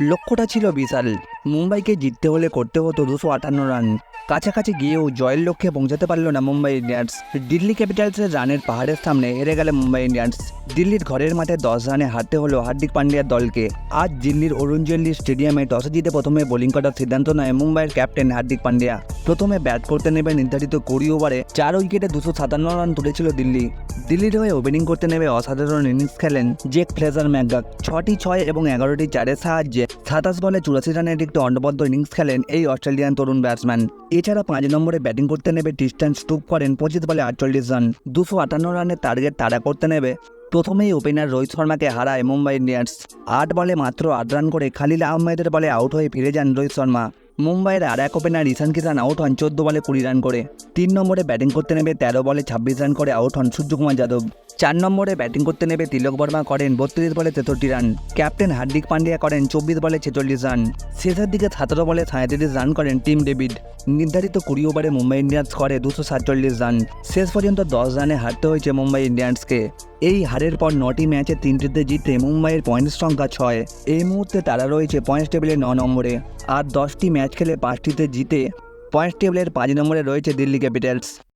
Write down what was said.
লক্ষ্যটা ছিল বিশাল। মুম্বাইকে জিততে হলে করতে হতো দুশো আটান্ন রান। কাছাকাছি গিয়েও জয়ের লক্ষ্যে পৌঁছাতে পারল না মুম্বাই ইন্ডিয়ান্স। দিল্লি ক্যাপিটালসের রানের পাহাড়ের সামনে এড়ে গেল মুম্বাই ইন্ডিয়ান্স। দিল্লির ঘরের মাঠে দশ রানে হারতে হলো হার্দিক পান্ডিয়ার দলকে। আজ দিল্লির অরুণ জেটলি স্টেডিয়ামে টসে জিতে প্রথমে বোলিং করার সিদ্ধান্ত নেয় মুম্বাইয়ের ক্যাপ্টেন হার্দিক পান্ডিয়া। প্রথমে ব্যাট করতে নেবে নির্ধারিত কুড়ি ওভারে চার উইকেটে দুশো সাতান্ন রান তুলেছিল দিল্লি। দিল্লির হয়ে ওপেনিং করতে নেমে অসাধারণ ইনিংস খেলেন জেক ফ্লেজার ম্যাকগাক। ছটি ছয় এবং এগারোটি চারের সাহায্যে সাতাশ বলে চুরাশি রানের একটি অন্ডবদ্ধ ইনিংস খেলেন এই অস্ট্রেলিয়ান তরুণ ব্যাটসম্যান। এছাড়া পাঁচ নম্বরে ব্যাটিং করতে নেবে ডিস্টেন্স স্টুপ করেন পঁচিশ বলে আটচল্লিশ রান। দুশো আটান্ন রানের টার্গেট তাড়া করতে নেবে প্রথমেই ওপেনার রোহিত শর্মাকে হারায় মুম্বাই ইন্ডিয়ান্স। আট বলে মাত্র আট রান করে খালিল আহমেদের বলে আউট হয়ে ফিরে যান রোহিত শর্মা। মুম্বাইয়ের আর এক ওপেনার ঈশান কিষান আউট হন চোদ্দ বলে কুড়ি রান করে। তিন নম্বরে ব্যাটিং করতে নেবে তেরো বলে ছাব্বিশ রান করে আউট হন সূর্যকুমার যাদব। চার নম্বরে ব্যাটিং করতে নেবে তিলক বর্মা করেন বত্রিশ বলে তেষট্টি রান ক্যাপ্টেন হার্দিক পান্ডিয়া করেন চব্বিশ বলে ছেচল্লিশ রান শেষের দিকে সতেরো বলে সাঁত্রিশ রান করেন টিম ডেভিড। নির্ধারিত কুড়ি ওভারে মুম্বাই ইন্ডিয়ান্স করে দুশো সাতচল্লিশ রান শেষ পর্যন্ত দশ রানে হারতে হয়েছে মুম্বাই ইন্ডিয়ান্সকে। এই হারের পর নটি ম্যাচে তিনটিতে জিতে মুম্বাইয়ের পয়েন্ট সংখ্যা ছয়। এই মুহূর্তে তারা রয়েছে পয়েন্ট টেবিলে ন নম্বরে। আর দশটি ম্যাচ খেলে পাঁচটিতে জিতে পয়েন্ট টেবিলের পাঁচ নম্বরে রয়েছে দিল্লি ক্যাপিটালস